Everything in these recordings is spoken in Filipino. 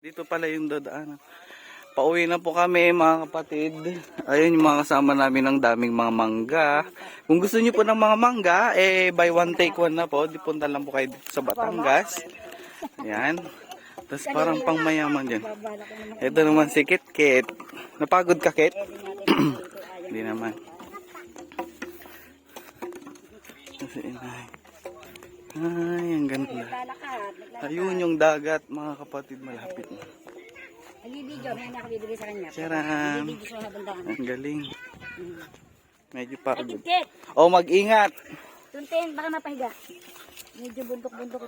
Dito pala yung dadaanan. Pauwi na po kami mga kapatid. Ayun yung mga kasama namin ng daming mga mangga. Kung gusto niyo po ng mga mangga, eh buy one take one na po. Di punta lang po kayo dito sa Batangas. Ayan. Tapos parang pang mayaman dyan. Ito naman si Kit Kit. Napagod ka Kit? Hindi naman. Kasi inay. Ay, ang ganda. Ayun yung dagat mga kapatid malapit na. Nag-video, may nakabibigay sa kanya. Habang daan. Ang galing. Medyo pagod. Oh, mag-ingat. tuntin, baka mapahiga. Medyo bundok-bundok.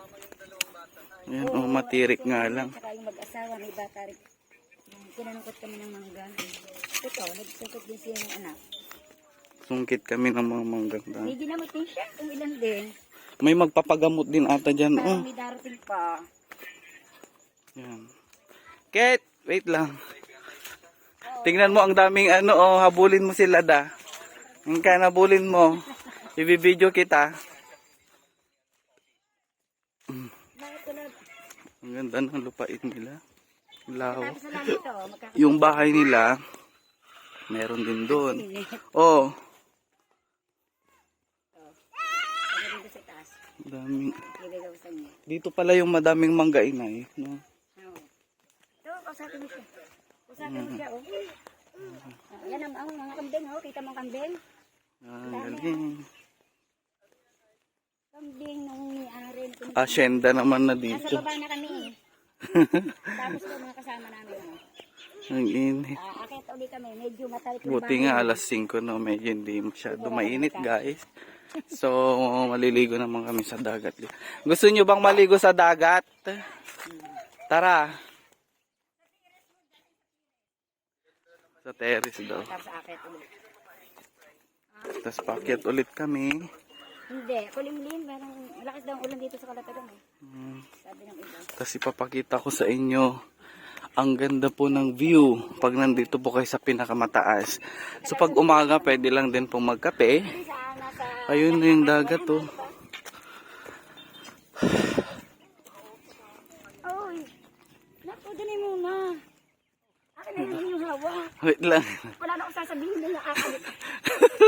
Yan, oh, matirik nga lang. Saka yung mag-asawa, may bata rin. Kinanungkot kami ng mangga. Ito, nagsungkot din siya yung anak. Sungkit kami ng mga manggang. Medyo naman din siya, kung ilan din. May magpapagamot din ata dyan. Parang Oh, may darating pa. yan. Ket, wait lang. Tingnan mo ang daming ano, oh, habulin mo sila da. Yung ka nabulin mo. Ibibideo kita. Ang ganda ng lupain nila. Magkakapit. Yung bahay nila, meron din doon. Oh, Taas? daming. Dito pala yung madaming mangga inay. No? Oo. Ito, kausapin mo siya. Kausapin mo siya, oh. Ah, yan ang, ang mga kambing, oh. Kita mo ang kambing? Ah, galing. Kambing nung ni-ari. Asyenda naman na Nasa dito. baba na kami, eh. Tapos ko mga kasama namin, oh. Ang init. Ah, akit uli kami. Medyo matarik yung Buti bahay. nga alas 5 no, medyo hindi masyado mainit guys. So, maliligo naman kami sa dagat. Gusto nyo bang maligo sa dagat? Tara. Sa terrace daw. Tapos akit ulit. Kami. Hindi, kulimlim. Parang malakas daw ang ulan dito sa Kalatagan, eh. Hmm. Sabi ng iba. Tapos ipapakita ko sa inyo ang ganda po ng view pag nandito po kayo sa pinakamataas. So pag umaga pwede lang din pong magkape. Ayun na yung dagat oh. Oy! Naku, dali muna. Akin na yun yung hawa. Wait lang. Wala na akong sasabihin na akin.